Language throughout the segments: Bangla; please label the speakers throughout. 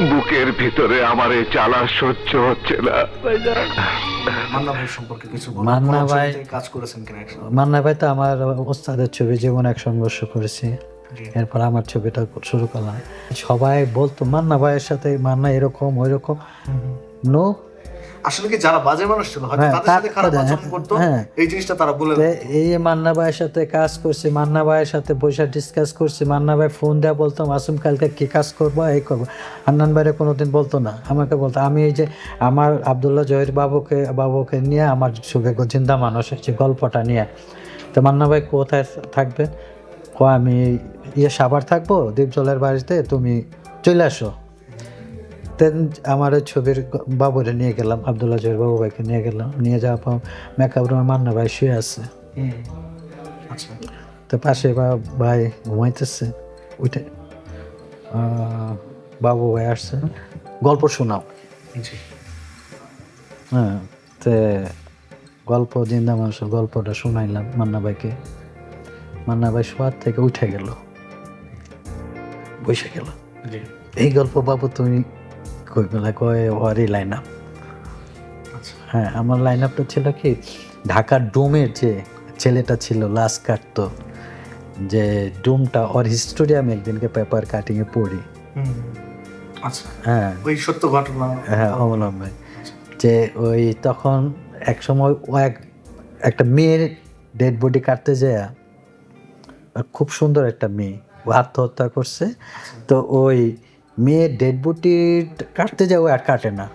Speaker 1: বুকের ভিতরে আমার এই চালা সহ্য হচ্ছে না।
Speaker 2: মান্না ভাই সম্পর্কে কিছু
Speaker 3: মান্না ভাই-
Speaker 2: কাজ করেছেন কিনা
Speaker 3: মান্না ভাই তো আমার ওস্তাদের ছবি জীবন এক সংঘর্ষ করেছি। এরপর আমার ছবিটা শুরু করলাম। সবাই বলতো মান্না ভাইয়ের সাথে মান্না এরকম ওইরকম। নো
Speaker 2: আসলে কি যারা বাজে মানুষ ছিল হয়তো
Speaker 3: হ্যাঁ,
Speaker 2: তাদের সাথে খারাপ আচরণ করতো
Speaker 3: হ্যাঁ।
Speaker 2: এই জিনিসটা তারা বলে
Speaker 3: এই মান্না ভাইয়ের সাথে কাজ করছি মান্না ভাইয়ের সাথে বসে ডিসকাস করছি মান্না ভাই ফোন দেওয়া বলতো মাসুম কালকে কি কাজ করব এই করব। হান্নান ভাইরে কোনোদিন বলতো না আমাকে বলতো আমি এই যে আমার আবদুল্লাহ জহির বাবুকে বাবুকে নিয়ে আমার সুখে জিন্দা মানুষ যে গল্পটা নিয়ে। তো মান্না ভাই কোথায় থাকবে ক আমি ইয়ে সাবার থাকব দীপজলের বাড়িতে তুমি চলে আসো। দেন আমার ছবির বাবুরে নিয়ে গেলাম আবদুল্লাহ জহির বাবু ভাইকে নিয়ে গেলাম। নিয়ে যাওয়ার পর মেকআপ রুমে মান্না ভাই শুয়ে আছে।
Speaker 2: আচ্ছা।
Speaker 3: তো পাশে বা ভাই ঘুমাইতেছে উঠে। বাবু ভাই আসছে। গল্প শোনাও। হ্যাঁ তে গল্প জিন্দা মানুষের গল্পটা শোনাইলাম মান্না ভাইকে। মান্না ভাই শোয়ার থেকে উঠে গেল। বসে গেল। এই গল্প বাবু তুমি কই বেলা কয় ওয়ারই লাইন আপ
Speaker 2: আচ্ছা।
Speaker 3: হ্যাঁ আমার লাইন আপটা ছিল কি ঢাকার ডোমের যে ছেলেটা ছিল লাস্ট কাটতো যে ডোমটা ওর হিস্টোরি আমি একদিনকে পেপার কাটিংয়ে পড়ি।
Speaker 2: আচ্ছা।
Speaker 3: হ্যাঁ।
Speaker 2: ওই সত্য ঘটনা।
Speaker 3: হ্যাঁ অবলম্বনে যে ওই তখন এক সময় ও এক একটা মেয়ের ডেড বডি কাটতে যায় খুব সুন্দর একটা মেয়ে। ও আত্মহত্যা করছে। তো ওই মেয়ের ডেড বডি কাটতে ও আর কাটে না।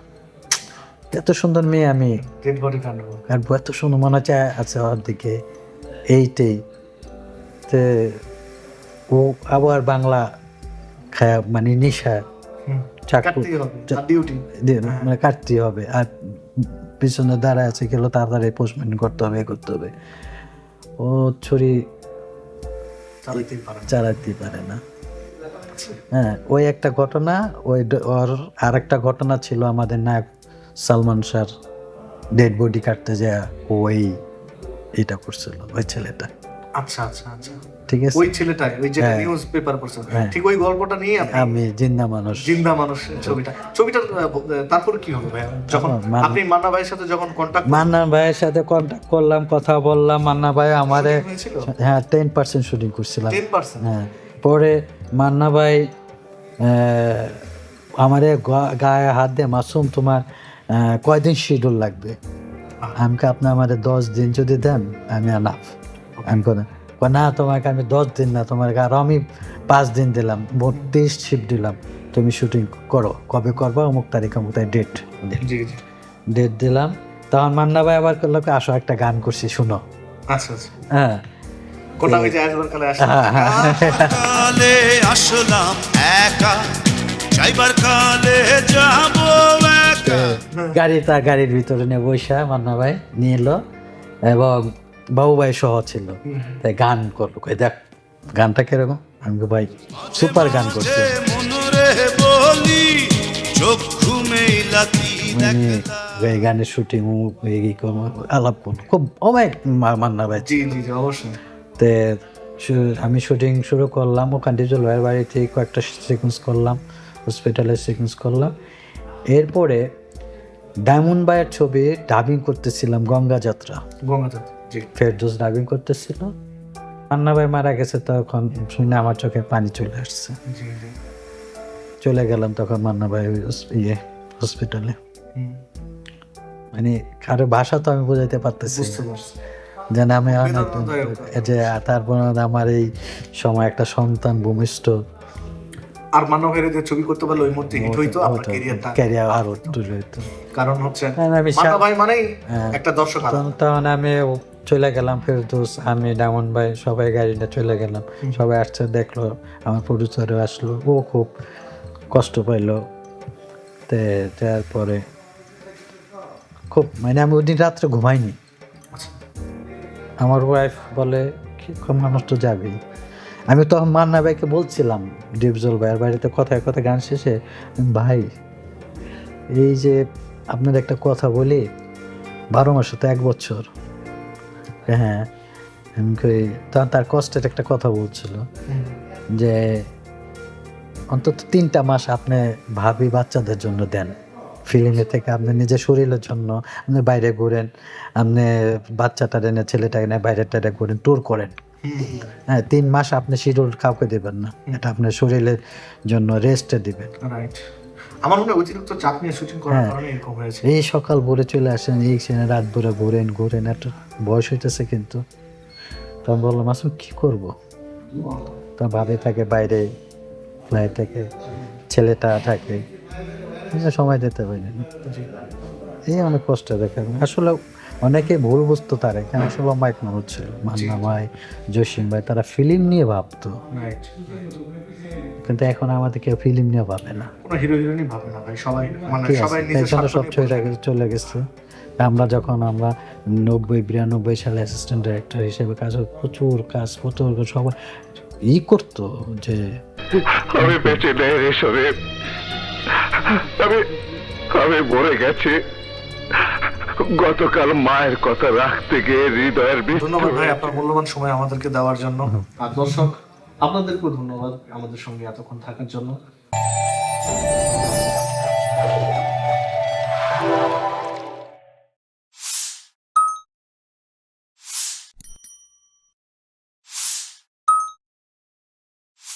Speaker 3: এত সুন্দর মেয়ে আমি।
Speaker 2: ডেড বডি কাণ্ড
Speaker 3: কাটবো এত সুন্দর মনে হচ্ছে আছে ওর দিকে। এইটাই। তে ও আবার বাংলা খায় মানে নিশা। চাকু মানে কাটতেই হবে। আর পিছনে দাঁড়ায় আছে গেল তাড়াতাড়ি পোস্টমেন্ট করতে হবে করতে হবে। ও ছুরি
Speaker 2: চালাইতেই পারেন
Speaker 3: চালাতে পারে না। হ্যাঁ ওই একটা ঘটনা ওই ওর আর একটা ঘটনা ছিল আমাদের নায়ক সালমান শাহর ডেড বডি কাটতে যায় ওই এটা করছিল ওই ছেলেটা।
Speaker 2: আচ্ছা আচ্ছা আচ্ছা।
Speaker 3: ঠিক আছে?
Speaker 2: ওই ছেলেটাই ওই যেটা
Speaker 3: হ্যাঁ।
Speaker 2: নিউজ পেপার
Speaker 3: হ্যাঁ।
Speaker 2: ঠিক ওই গল্পটা নিয়ে
Speaker 3: আমি জিন্দা মানুষ।
Speaker 2: জিন্দা মানুষের ছবিটা। আহ, তারপর কি হলো ভাই যখন আপনি মান্না ভাইয়ের সাথে যখন কন্টাক্ট
Speaker 3: মান্না ভাইয়ের সাথে কন্ট্যাক্ট করলাম কথা বললাম মান্না ভাই আমারে হ্যাঁ টেন পার্সেন্ট শুটিং করছিলাম
Speaker 2: টেন পার্সেন্ট
Speaker 3: হ্যাঁ। পরে মান্না ভাই আমারে গা- গায়ে হাত দিয়ে মাসুম তোমার কয়দিন শিডিউল লাগবে? আমাকে আপনি আমারে দশ দিন যদি দেন আমি আনাফ আমি কোনো না। তোমাকে আমি দশ দিন না তোমাকে আর আমি পাঁচ দিন দিলাম মোট তেইশ শিফট দিলাম। তুমি শুটিং করো। কবে করবা? অমুক তারিখ অমুক তারিখ ডেট ডেট দিলাম। তখন মান্না ভাই আবার করল আসো একটা গান করছি শুনো।
Speaker 2: আচ্ছা আচ্ছা।
Speaker 3: হ্যাঁ।
Speaker 2: কোনটা ওই যে আসবার কালে আসে
Speaker 3: হ্যাঁ হ্যাঁ।
Speaker 4: কালে আসলাম একা যাইবার কালে যাব একা।
Speaker 3: গাড়ি তার গাড়ির ভিতরে নিয়ে বৈশা মান্না ভাই নিয়ে এলো এবং বাবু ভাই সহ ছিল। তাই গান করল। কই দেখ গানটা কীরকম? আমি ভাই সুপার গান করছে।
Speaker 4: যে মনরে বলি চক্ষু মেলাতি
Speaker 3: মানে এই গানের শুটিং আলাপ করব খুব অনেক মা- মান্না ভাই।
Speaker 2: জি জি অবশ্যই।
Speaker 3: তে আমি শুটিং শুরু করলাম ওখান থেকে জলবায়ুর বাড়িতে কয়েকটা সিকোয়েন্স করলাম হসপিটালের সিকোয়েন্স করলাম। এরপরে ডায়মন্ড বাইয়ের ছবি ডাবিং করতেছিলাম গঙ্গা যাত্রা। ফেরদোস ডাবিং করতেছিল। মান্না ভাই মারা গেছে তখন শুনে আমার চোখে পানি চলে আসছে। চলে গেলাম তখন মান্না ভাই ইয়ে হসপিটালে মানে কারও ভাষা তো আমি বোঝাইতে পারতেছি
Speaker 2: বুঝতে পারছি।
Speaker 3: যেন আমি অনেক যে তারপর আমার এই সময় একটা সন্তান ভূমিষ্ঠ।
Speaker 2: আর ভাইয়ের যে ছবি করতে পারলে ওই মুহূর্তে হিট হইতো আপনার ক্যারিয়ারটা
Speaker 3: ক্যারিয়ার আরও হইতো।
Speaker 2: কারণ হচ্ছে
Speaker 3: কারণ আমি
Speaker 2: ভাই মানেই
Speaker 3: হ্যাঁ।
Speaker 2: একটা দর্শক।
Speaker 3: তখন আমি চলে গেলাম ফেরদোস আমি ডায়মন্ড ভাই সবাই গাড়িটা চলে গেলাম। সবাই আসছে দেখল আমার প্রডিউসারও আসলো। ও খুব কষ্ট পাইলো। তে তারপরে খুব মানে আমি ওই দিন রাত্রে ঘুমাইনি। আমার ওয়াইফ বলে মানুষ তো যাবেই আমি তখন মান্না ভাইকে বলছিলাম, ডিপজল ভাইয়ের বাড়িতে কথায় কথা গান শেষে, ভাই, এই যে আপনার একটা কথা বলি, বারো মাসে তো এক বছর। হ্যাঁ আমি কই তখন তার কষ্টের একটা কথা বলছিল, যে অন্তত তিনটা মাস আপনি ভাবি বাচ্চাদের জন্য দেন। ফিল্মে থেকে আপনি নিজের শরীরের জন্য আপনি বাইরে ঘুরেন আপনি বাচ্চাটা এনে ছেলেটা এনে বাইরে টাইরে ঘুরেন ট্যুর করেন। হ্যাঁ তিন মাস আপনি শিডিউল কাউকে দেবেন না। এটা আপনার শরীরের জন্য রেস্টে দিবেন।
Speaker 2: রাইট আমার মনে অতিরিক্ত চাপ নিয়ে শুটিং করার
Speaker 3: হ্যাঁ।
Speaker 2: কারণে এরকম হয়েছে।
Speaker 3: এই সকাল ভোরে চলে আসেন এই সেনে রাত ভোরে ঘুরেন ঘুরেন একটা বয়স হইতেছে কিন্তু। তো আমি বললাম আসলে কি করব? তো ভাবে থাকে বাইরে ফ্লাই থেকে ছেলেটা থাকে। সময় দিতে পারি। এই অনেক কষ্ট দেখেন। আসলে অনেকে ভুল বুঝতো তারা কেন আসলে মাইক মানুষ ছিল। মান্না ভাই জসিম ভাই তারা ফিল্ম নিয়ে ভাবতো। কিন্তু এখন আমাদের কেউ ফিল্ম নিয়ে ভাবে না।
Speaker 2: হিরো হিরোইনই ভাবে না ভাই সবাই মানে সবাই নিজের
Speaker 3: সব
Speaker 2: নিয়ে
Speaker 3: চলে গেছে আমরা যখন আমরা নব্বই বিরানব্বই সালে অ্যাসিস্ট্যান্ট ডাইরেক্টর হিসেবে কাজ প্রচুর কাজ প্রচুর সবাই ই করতো যে
Speaker 1: আমি বেঁচে নেই শরীফ আমি আমি মরে গেছি। গতকাল মায়ের কথা রাখতে গিয়ে হৃদয়ের
Speaker 2: ধন্যবাদ ভাই আপনার মূল্যবান সময় আমাদেরকে দেওয়ার জন্য। আর দর্শক আপনাদেরকেও ধন্যবাদ আমাদের সঙ্গে এতক্ষণ থাকার জন্য।